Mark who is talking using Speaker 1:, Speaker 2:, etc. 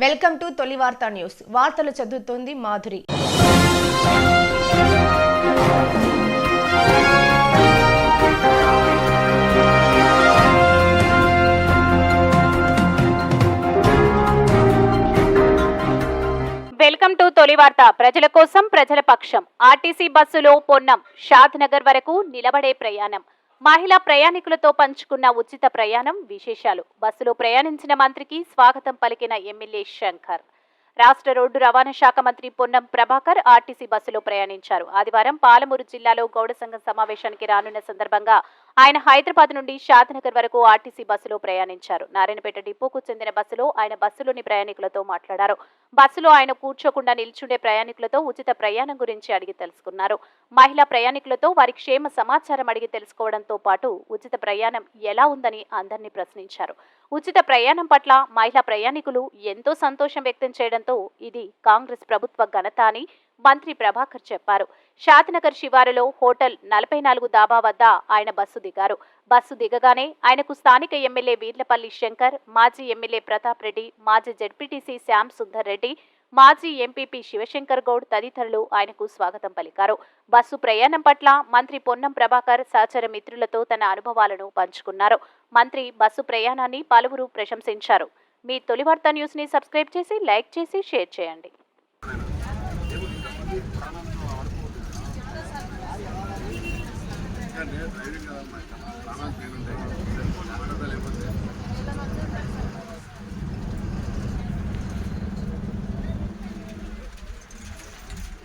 Speaker 1: Welcome to తొలి వార్తా news. వార్తలు చదువుతోంది మాధురి.
Speaker 2: వెల్కమ్ టు తొలి వార్త. ప్రజల కోసం ప్రజల పక్షం. ఆర్టీసీ బస్సులో పొన్నం. షాద్ నగర్ వరకు నిలబడే ప్రయాణం. మహిళా ప్రయాణికులతో పంచుకున్న ఉచిత ప్రయాణం విశేషాలు. బస్సులో ప్రయాణించిన మంత్రికి స్వాగతం పలికిన ఎమ్మెల్యే శంకర్. రాష్ట్ర రోడ్డు రవాణా శాఖ మంత్రి పొన్నం ప్రభాకర్ ఆర్టీసీ బస్సులో ప్రయాణించారు. ఆదివారం పాలమూరు జిల్లాలో గౌడ సంఘం సమావేశానికి రానున్న సందర్భంగా ఆయన హైదరాబాద్ నుండి షాద్నగర్ వరకు ఆర్టీసీ బస్సులో ప్రయాణించారు. నారాయణపేట డిపోకు చెందిన బస్సులో ఆయన బస్సులోని ప్రయాణికులతో మాట్లాడారు. బస్సులో ఆయన కూర్చోకుండా నిల్చుండే ప్రయాణికులతో ఉచిత ప్రయాణం గురించి అడిగి తెలుసుకున్నారు. మహిళా ప్రయాణికులతో వారి క్షేమ సమాచారం అడిగి తెలుసుకోవడంతో పాటు ఉచిత ప్రయాణం ఎలా ఉందని అందరినీ ప్రశ్నించారు. ఉచిత ప్రయాణం పట్ల మహిళా ప్రయాణికులు ఎంతో సంతోషం వ్యక్తం చేయడంతో ఇది కాంగ్రెస్ ప్రభుత్వ ఘనత అని మంత్రి ప్రభాకర్ చెప్పారు. షాద్నగర్ శివారులో హోటల్ నలభై నాలుగు దాబా వద్ద ఆయన బస్సు దిగారు. బస్సు దిగగానే ఆయనకు స్థానిక ఎమ్మెల్యే వీర్లపల్లి శంకర్ మాజీ ఎమ్మెల్యే ప్రతాప్ రెడ్డి మాజీ జడ్పీటీసీ శ్యామ్ సుందర్ రెడ్డి మాజీ ఎంపీపీ శివశంకర్ గౌడ్ తదితరులు ఆయనకు స్వాగతం పలికారు. బస్సు ప్రయాణం పట్ల మంత్రి పొన్నం ప్రభాకర్ సహచర మిత్రులతో తన అనుభవాలను పంచుకున్నారు. మంత్రి బస్సు ప్రయాణాన్ని పలువురు ప్రశంసించారు. మీ తొలి వార్తా న్యూస్ని సబ్స్క్రైబ్ చేసి లైక్ చేసి షేర్ చేయండి.